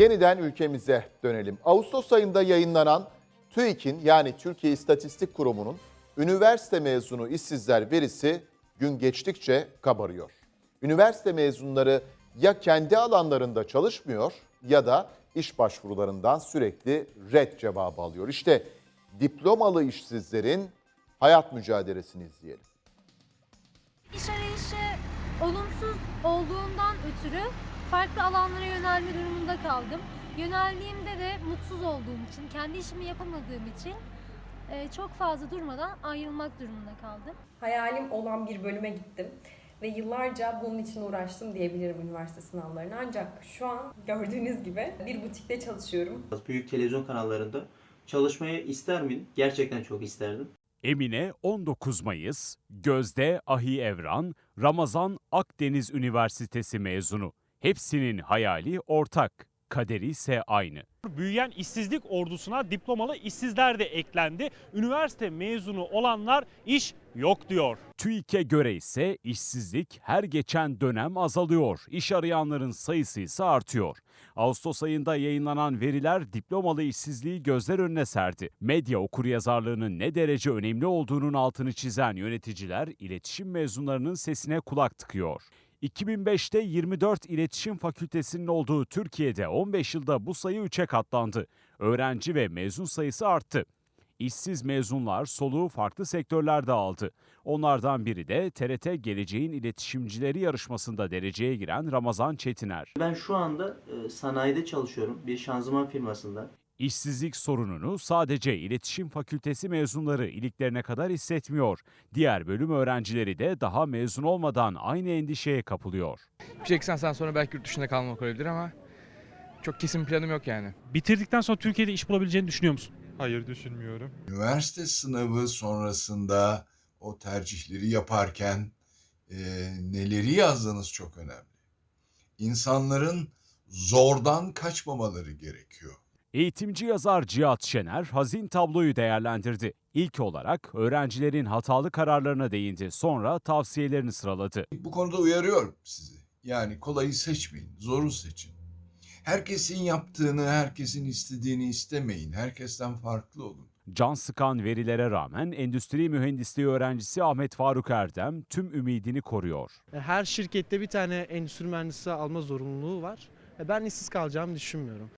Yeniden ülkemize dönelim. Ağustos ayında yayınlanan TÜİK'in yani Türkiye İstatistik Kurumu'nun üniversite mezunu işsizler verisi gün geçtikçe kabarıyor. Üniversite mezunları ya kendi alanlarında çalışmıyor ya da iş başvurularından sürekli red cevabı alıyor. İşte diplomalı işsizlerin hayat mücadelesini izleyelim. İş arayışı olumsuz olduğundan ötürü farklı alanlara yönelme durumunda kaldım. Yöneldiğimde de mutsuz olduğum için, kendi işimi yapamadığım için e, çok fazla durmadan ayrılmak durumunda kaldım. Hayalim olan bir bölüme gittim ve yıllarca bunun için uğraştım diyebilirim üniversite sınavlarına. Ancak şu an gördüğünüz gibi bir butikte çalışıyorum. Büyük televizyon kanallarında çalışmayı ister miydim? Gerçekten çok isterdim. Emine 19 Mayıs, Gözde Ahi Evran, Ramazan Akdeniz Üniversitesi mezunu. Hepsinin hayali ortak, kaderi ise aynı. Büyüyen işsizlik ordusuna diplomalı işsizler de eklendi. Üniversite mezunu olanlar iş yok diyor. TÜİK'e göre ise işsizlik her geçen dönem azalıyor. İş arayanların sayısı ise artıyor. Ağustos ayında yayınlanan veriler diplomalı işsizliği gözler önüne serdi. Medya okuryazarlığının ne derece önemli olduğunun altını çizen yöneticiler iletişim mezunlarının sesine kulak tıkıyor. 2005'te 24 iletişim fakültesinin olduğu Türkiye'de 15 yılda bu sayı 3'e katlandı. Öğrenci ve mezun sayısı arttı. İşsiz mezunlar soluğu farklı sektörlerde aldı. Onlardan biri de TRT Geleceğin İletişimcileri yarışmasında dereceye giren Ramazan Çetiner. Ben şu anda e, sanayide çalışıyorum. Bir şanzıman firmasında. İşsizlik sorununu sadece iletişim fakültesi mezunları iliklerine kadar hissetmiyor. Diğer bölüm öğrencileri de daha mezun olmadan aynı endişeye kapılıyor. Yüksek lisanstan sonra belki yurt dışında kalmak olabilir ama çok kesin planım yok yani. Bitirdikten sonra Türkiye'de iş bulabileceğini düşünüyor musun? Hayır düşünmüyorum. Üniversite sınavı sonrasında o tercihleri yaparken e, neleri yazdığınız çok önemli. İnsanların zordan kaçmamaları gerekiyor. Eğitimci yazar Cihat Şener hazin tabloyu değerlendirdi. İlk olarak öğrencilerin hatalı kararlarına değindi. Sonra tavsiyelerini sıraladı. Bu konuda uyarıyorum sizi. Yani kolayı seçmeyin, zoru seçin. Herkesin yaptığını, herkesin istediğini istemeyin. Herkesten farklı olun. Can sıkan verilere rağmen endüstri mühendisliği öğrencisi Ahmet Faruk Erdem tüm ümidini koruyor. Her şirkette bir tane endüstri mühendisi alma zorunluluğu var. Ben işsiz kalacağımı düşünmüyorum.